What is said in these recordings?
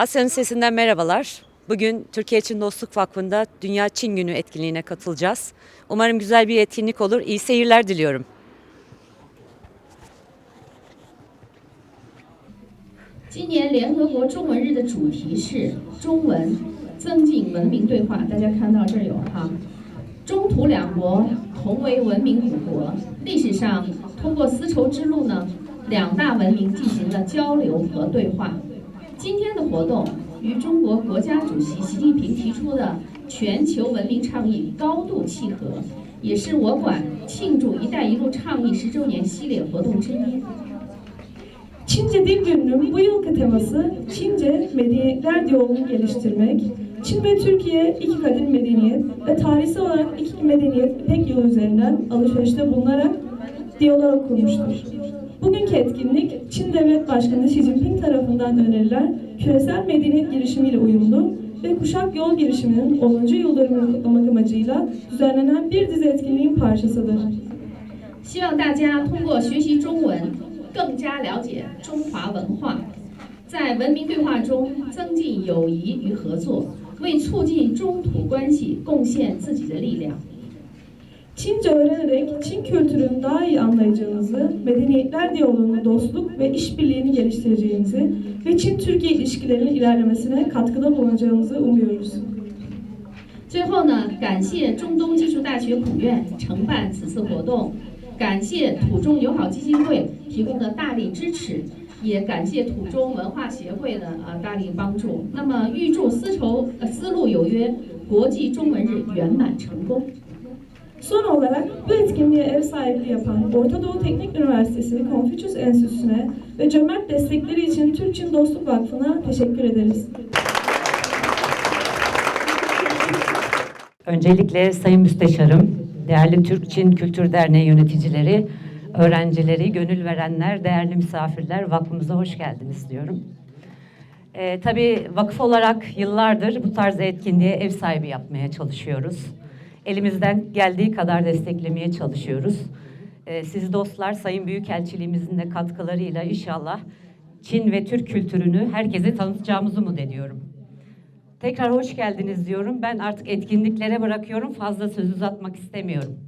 Asya'nın Sesinden merhabalar. Bugün Türkiye Çin Dostluk Vakfı'nda Dünya Çin Günü etkinliğine katılacağız. Umarım güzel bir etkinlik olur. İyi seyirler diliyorum. 今年联合国中文日的主题是中文增进文明对话。大家看到这儿有哈，中土两国同为文明古国，历史上通过丝绸之路呢，两大文明进行了交流和对话。 今天的活动与中国国家主席习近平提出的全球文明倡议高度契合，也是我馆庆祝“一带一路”倡议十周年系列活动之一。Çince Dil Günü'nün bu yılki teması Çince medeniyetler diyaloğunu geliştirmek. Çin ve Türkiye iki kadim medeniyet ve tarihsel olarak iki medeniyet pek yolu üzerinden alışverişte bulunarak diyalog kurmuştur. Bugünkü etkinlik Çin Devlet Başkanı Xi Jinping tarafından önerilen küresel medeniyet girişimiyle uyumlu ve kuşak yol girişiminin 10. yıl dönümünü kutlamak amacıyla düzenlenen bir dizi etkinliğin parçasıdır. 希望大家通过学习中文，更加了解中华文化，在文明对话中增进友谊与合作，为促进中土关系贡献自己的力量。 Çince öğrenerek Çin kültürünü daha iyi anlayacağınızı, medeniyetler diyaloğunu, dostluk ve işbirliğini geliştireceğinizi ve Çin-Türkiye ilişkilerinin ilerlemesine katkıda bulunacağımızı umuyoruz. 最后呢，感谢中东技术大学普院承办此次活动，感谢土中友好基金会提供的大力支持，也感谢土中文化协会的啊大力帮助。那么，预祝丝绸呃丝路有约国际中文日圆满成功。 Son olarak bu etkinliğe ev sahipliği yapan Orta Doğu Teknik Üniversitesi Konfüçyüs Enstitüsü'ne ve cömert destekleri için Türk-Çin Dostluk Vakfı'na teşekkür ederiz. Öncelikle Sayın Müsteşarım, değerli Türk-Çin Kültür Derneği yöneticileri, öğrencileri, gönül verenler, değerli misafirler vakfımıza hoş geldiniz diyorum. Ee, tabii vakıf olarak yıllardır bu tarz etkinliğe ev sahibi yapmaya çalışıyoruz. Elimizden geldiği kadar desteklemeye çalışıyoruz. Ee, siz dostlar Sayın Büyükelçiliğimizin de katkılarıyla inşallah Çin ve Türk kültürünü herkese tanıtacağımızı umut ediyorum. Tekrar hoş geldiniz diyorum. Ben artık etkinliklere bırakıyorum. Fazla söz uzatmak istemiyorum.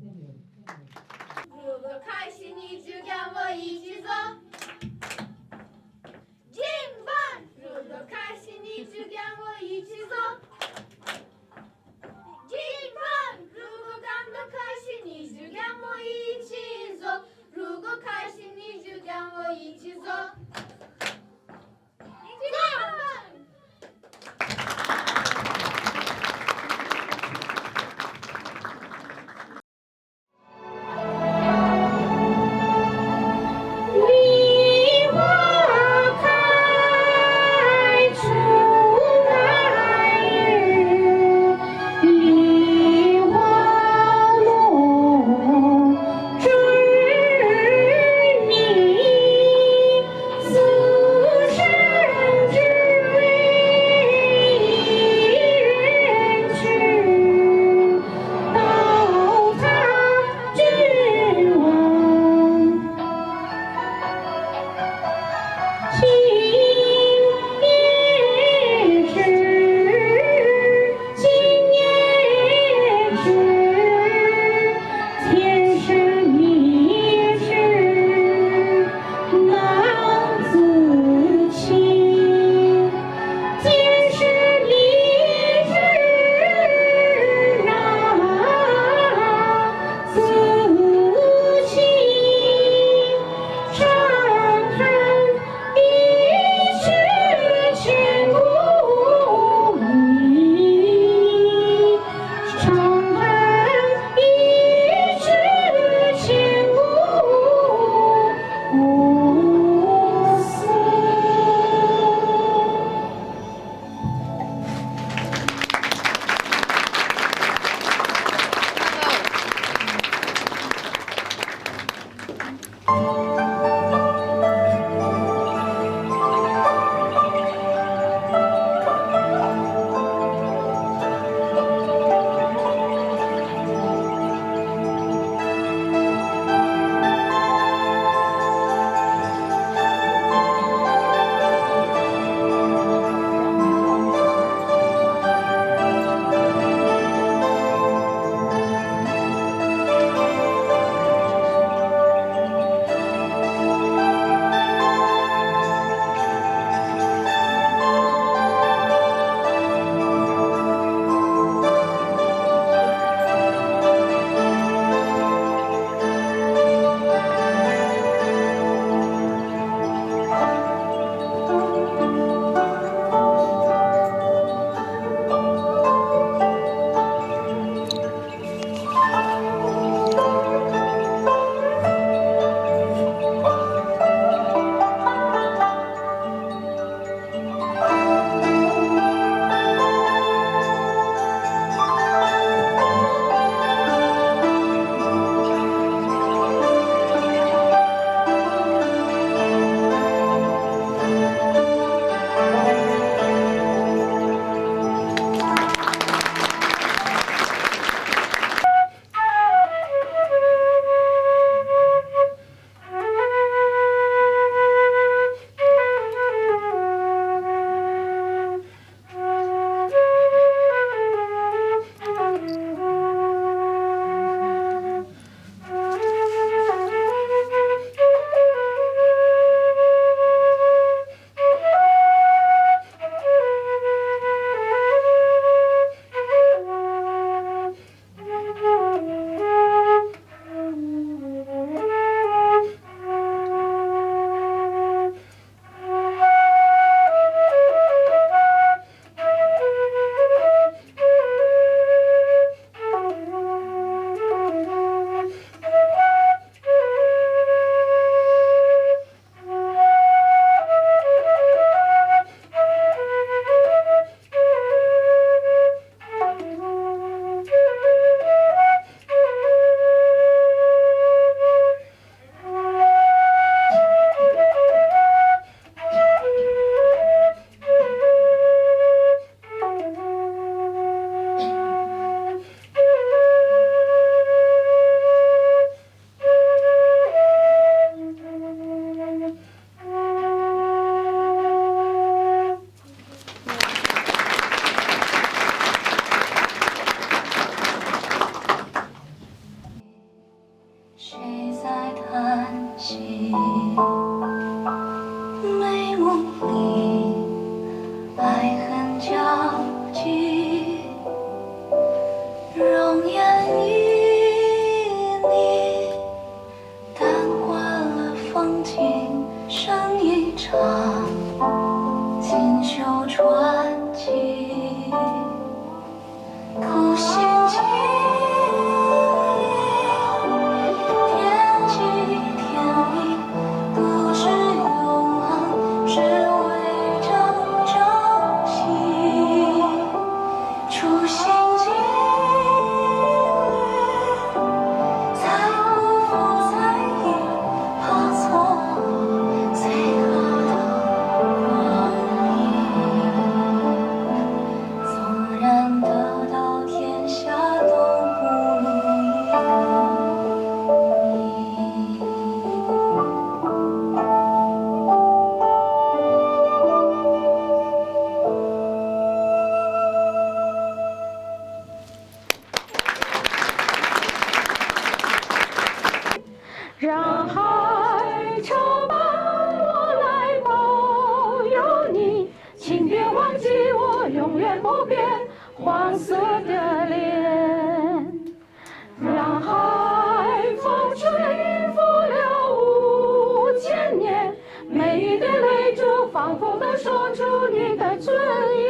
你的尊严。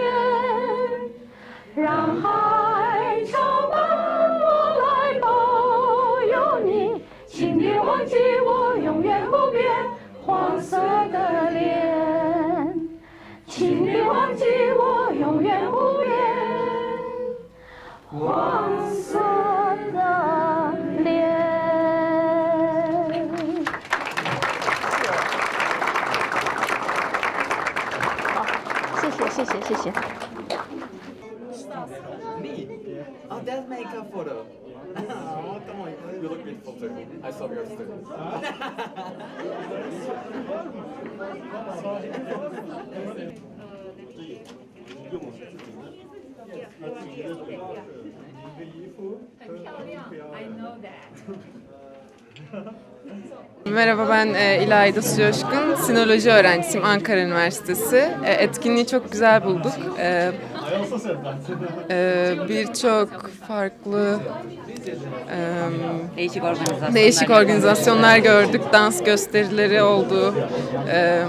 让海谢谢谢谢谢。 Me? Oh, that's my cup photo. oh, come on. You look beautiful too. I saw yours too. Merhaba ben e, İlayda Suyoşkun. Sinoloji öğrencisiyim Ankara Üniversitesi. E, etkinliği çok güzel bulduk. E, e, Birçok farklı e, Değişik organizasyonlar. değişik organizasyonlar gördük. Dans gösterileri oldu. E,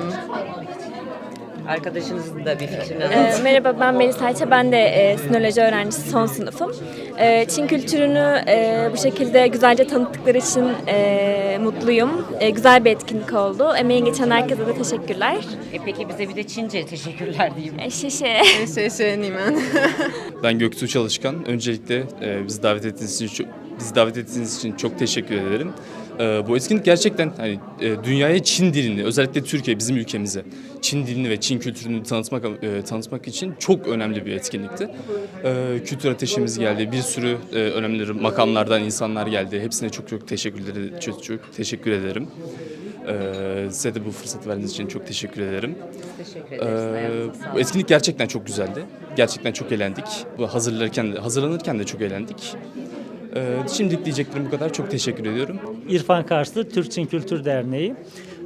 Arkadaşınızın da bir fikrini Ee, alın. merhaba ben Melis Ayça. Ben de e, sinoloji öğrencisi son sınıfım. E, Çin kültürünü e, bu şekilde güzelce tanıttıkları için e, mutluyum. E, güzel bir etkinlik oldu. Emeği geçen herkese de teşekkürler. E peki bize bir de Çince teşekkürler diyeyim. E, şişe. şey şey Nimen. Ben Göktuğ Çalışkan. Öncelikle e, bizi davet ettiğiniz için çok, bizi davet ettiğiniz için çok teşekkür ederim. E, bu etkinlik gerçekten hani e, dünyaya Çin dilini, özellikle Türkiye bizim ülkemize Çin dilini ve Çin kültürünü tanıtmak e, tanıtmak için çok önemli bir etkinlikti. E, kültür ateşimiz geldi. Bir sürü e, önemli makamlardan insanlar geldi. Hepsine çok çok teşekkürler çok, çok teşekkür ederim. E, size de bu fırsatı verdiğiniz için çok teşekkür ederim. Teşekkür Ee, ederiz. Ayağınıza bu etkinlik gerçekten çok güzeldi. Gerçekten çok eğlendik. Bu hazırlarken hazırlanırken de çok eğlendik. Ee, şimdilik diyeceklerim bu kadar. Çok teşekkür ediyorum. İrfan Karslı Türk Çin Kültür Derneği.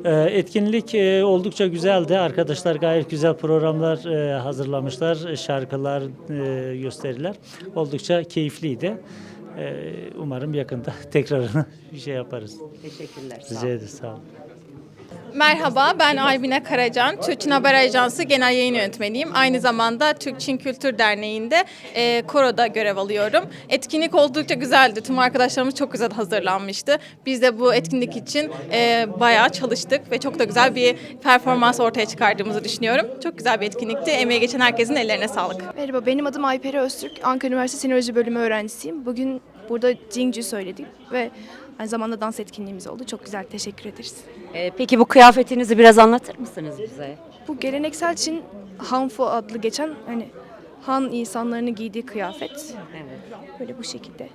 Ee, Etkinlik e, oldukça güzeldi. Arkadaşlar gayet güzel programlar e, hazırlamışlar. Şarkılar, e, gösteriler. Oldukça keyifliydi. Umarım yakında tekrarını bir şey yaparız. Teşekkürler. Sağ Rica olun. ederiz. Sağ olun. Merhaba, ben Albine Karacan. Türk Çin Haber Ajansı Genel Yayın Yönetmeniyim. Aynı zamanda Türk Çin Kültür Derneği'nde e, koroda görev alıyorum. Etkinlik oldukça güzeldi. Tüm arkadaşlarımız çok güzel hazırlanmıştı. Biz de bu etkinlik için e, bayağı çalıştık ve çok da güzel bir performans ortaya çıkardığımızı düşünüyorum. Çok güzel bir etkinlikti. Emeği geçen herkesin ellerine sağlık. Merhaba, benim adım Ayperi Öztürk. Ankara Üniversitesi Sinoloji Bölümü öğrencisiyim. Bugün burada Jingju söyledik ve aynı zamanda dans etkinliğimiz oldu. Çok güzel, teşekkür ederiz. E, peki bu kıyafetinizi biraz anlatır mısınız bize? Bu geleneksel Çin Hanfo adlı geçen hani Han insanlarının giydiği kıyafet. Evet. Böyle bu şekilde.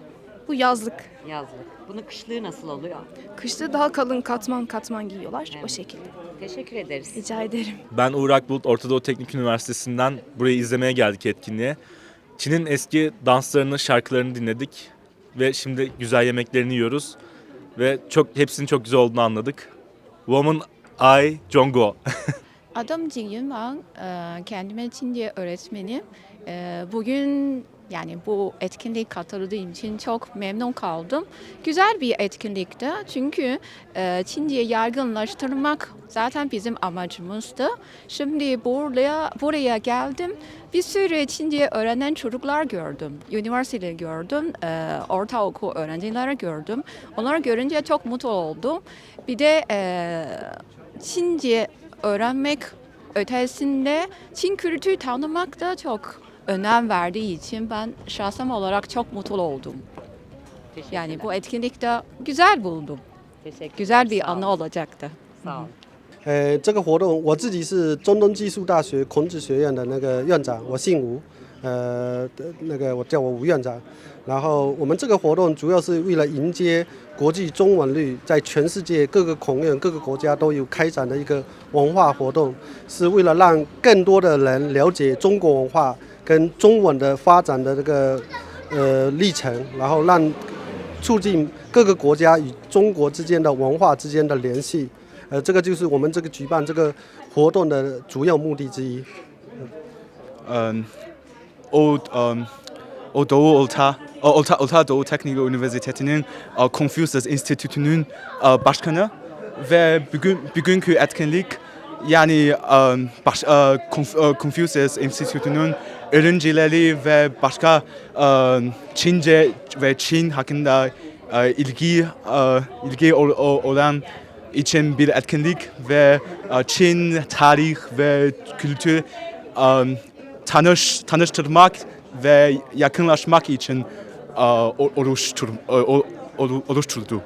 Bu yazlık. Yazlık. Bunun kışlığı nasıl oluyor? Kışta daha kalın katman katman giyiyorlar o Evet. şekilde. Teşekkür ederiz. Rica ederim. Ben Uğrak Bulut Orta Doğu Teknik Üniversitesi'nden burayı izlemeye geldik etkinliğe. Çin'in eski danslarını, şarkılarını dinledik ve şimdi güzel yemeklerini yiyoruz ve çok hepsinin çok güzel olduğunu anladık. Woman I Jongo. Adım Jin Yunwang. Ee, Kendime Çince öğretmenim. Ee, Bugün yani bu etkinlik katıldığım için çok memnun kaldım. Güzel bir etkinlikti çünkü e, Çince yaygınlaştırmak zaten bizim amacımızdı. Şimdi buraya buraya geldim. Bir sürü Çince öğrenen çocuklar gördüm. Üniversite gördüm. E, ortaokul öğrencileri gördüm. Onları görünce çok mutlu oldum. Bir de e, Çince öğrenmek ötesinde Çin kültürü tanımak da çok önem verdiği için ben şahsım olarak çok mutlu oldum. Yani bu etkinlikte güzel buldum. Güzel bir anı olacaktı. 呃，这个活动我自己是中东技术大学孔子学院的那个院长，我姓吴，呃，那个我叫我吴院长。然后我们这个活动主要是为了迎接国际中文日，在全世界各个孔院、各个国家都有开展的一个文化活动，是为了让更多的人了解中国文化 跟中文的发展的这个呃历程，然后让促进各个国家与中国之间的文化之间的联系。呃，这个就是我们这个举办这个活动的主要目的之一。um, Old, um, o Doğu Orta, Orta, Orta Doğu Teknik Üniversitesi'nin uh, Confucius Enstitüsü'nün uh, başkanı ve bugün, bugünkü etkinlik yani um, baş, uh, Conf- uh, Confucius Enstitüsü'nün öğrencileri ve başka um, Çince ve Çin hakkında uh, ilgi uh, ilgi ol- olan için bir etkinlik ve uh, Çin tarih ve kültür um, tanış, tanıştırmak ve yakınlaşmak için uh, oluştur, uh, oluşturdu.